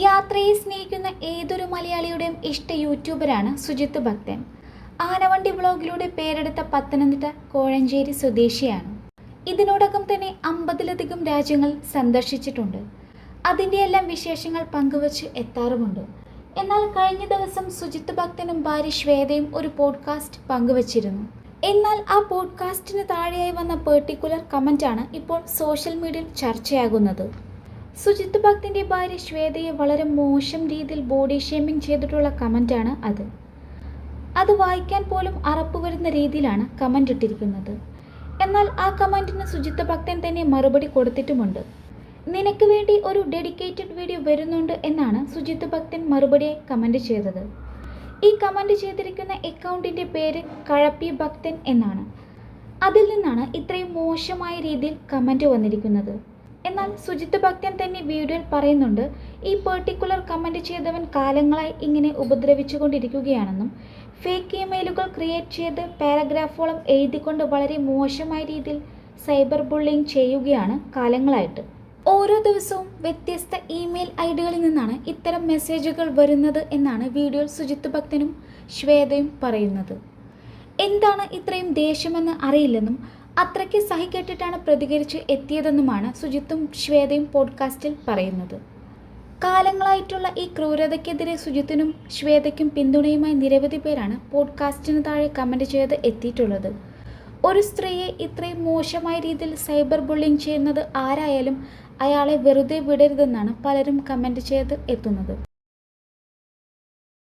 യാത്രയെ സ്നേഹിക്കുന്ന ഏതൊരു മലയാളിയുടെയും ഇഷ്ട യൂട്യൂബറാണ് സുജിത്ത് ഭക്തൻ. ആനവണ്ടി വ്ളോഗിലൂടെ പേരെടുത്ത പത്തനംതിട്ട കോഴഞ്ചേരി സ്വദേശിയാണ്. ഇതിനോടകം തന്നെ അമ്പതിലധികം രാജ്യങ്ങൾ സന്ദർശിച്ചിട്ടുണ്ട്. അതിന്റെയെല്ലാം വിശേഷങ്ങൾ പങ്കുവച്ച് എത്താറുമുണ്ട്. എന്നാൽ കഴിഞ്ഞ ദിവസം സുജിത്ത് ഭക്തനും ഭാര്യ ശ്വേതയും ഒരു പോഡ്കാസ്റ്റ് പങ്കുവച്ചിരുന്നു. എന്നാൽ ആ പോഡ്കാസ്റ്റിന് താഴെയായി വന്ന പെർട്ടിക്കുലർ കമന്റാണ് ഇപ്പോൾ സോഷ്യൽ മീഡിയയിൽ ചർച്ചയാകുന്നത്. സുജിത്ത് ഭക്തിന്റെ ഭാര്യ ശ്വേതയെ വളരെ മോശം രീതിയിൽ ബോഡി ഷേമിംഗ് ചെയ്തിട്ടുള്ള കമന്റാണ് അത്. അത് വായിക്കാൻ പോലും അറപ്പ് വരുന്ന രീതിയിലാണ് കമന്റ് ഇട്ടിരിക്കുന്നത്. എന്നാൽ ആ കമന്റിന് സുജിത്ത് ഭക്തൻ തന്നെ മറുപടി കൊടുത്തിട്ടുമുണ്ട്. നിനക്ക് വേണ്ടി ഒരു ഡെഡിക്കേറ്റഡ് വീഡിയോ വരുന്നുണ്ട് എന്നാണ് സുജിത്ത് ഭക്തൻ മറുപടിയായി കമന്റ് ചെയ്തത്. ഈ കമന്റ് ചെയ്തിരിക്കുന്ന അക്കൗണ്ടിന്റെ പേര് കഴപ്പി ഭക്തൻ എന്നാണ്. അതിൽ നിന്നാണ് ഇത്രയും മോശമായ രീതിയിൽ കമന്റ് വന്നിരിക്കുന്നത്. എന്നാൽ സുജിത് ഭക്തൻ തന്നെ വീഡിയോയിൽ പറയുന്നുണ്ട് ഈ പെർട്ടിക്കുലർ കമന്റ് ചെയ്തവൻ കാലങ്ങളായി ഇങ്ങനെ ഉപദ്രവിച്ചുകൊണ്ടിരിക്കുകയാണെന്നും ഫേക്ക് ഇമെയിലുകൾ ക്രിയേറ്റ് ചെയ്ത് പാരഗ്രാഫോളം എഴുതിക്കൊണ്ട് വളരെ മോശമായ രീതിയിൽ സൈബർ ബുള്ളിങ് ചെയ്യുകയാണ് കാലങ്ങളായിട്ട്. ഓരോ ദിവസവും വ്യത്യസ്ത ഇമെയിൽ ഐ ഡികളിൽ നിന്നാണ് ഇത്തരം മെസ്സേജുകൾ വരുന്നത് എന്നാണ് വീഡിയോയിൽ സുജിത് ഭക്തനും ശ്വേതയും പറയുന്നത്. എന്താണ് ഇത്രയും ദേഷ്യമെന്ന് അറിയില്ലെന്നും അത്രയ്ക്ക് സഹിക്കെട്ടിട്ടാണ് പ്രതികരിച്ച് എത്തിയതെന്നുമാണ് സുജിത്തും ശ്വേതയും പോഡ്കാസ്റ്റിൽ പറയുന്നത്. കാലങ്ങളായിട്ടുള്ള ഈ ക്രൂരതയ്ക്കെതിരെ സുജിത്തിനും ശ്വേതയ്ക്കും പിന്തുണയുമായി നിരവധി പേരാണ് പോഡ്കാസ്റ്റിന് താഴെ കമന്റ് ചെയ്ത് എത്തിയിട്ടുള്ളത്. ഒരു സ്ത്രീയെ ഇത്രയും മോശമായ രീതിയിൽ സൈബർ ബുള്ളിങ് ചെയ്യുന്നത് ആരായാലും അയാളെ വെറുതെ വിടരുതെന്നാണ് പലരും കമന്റ് ചെയ്ത് എത്തുന്നത്.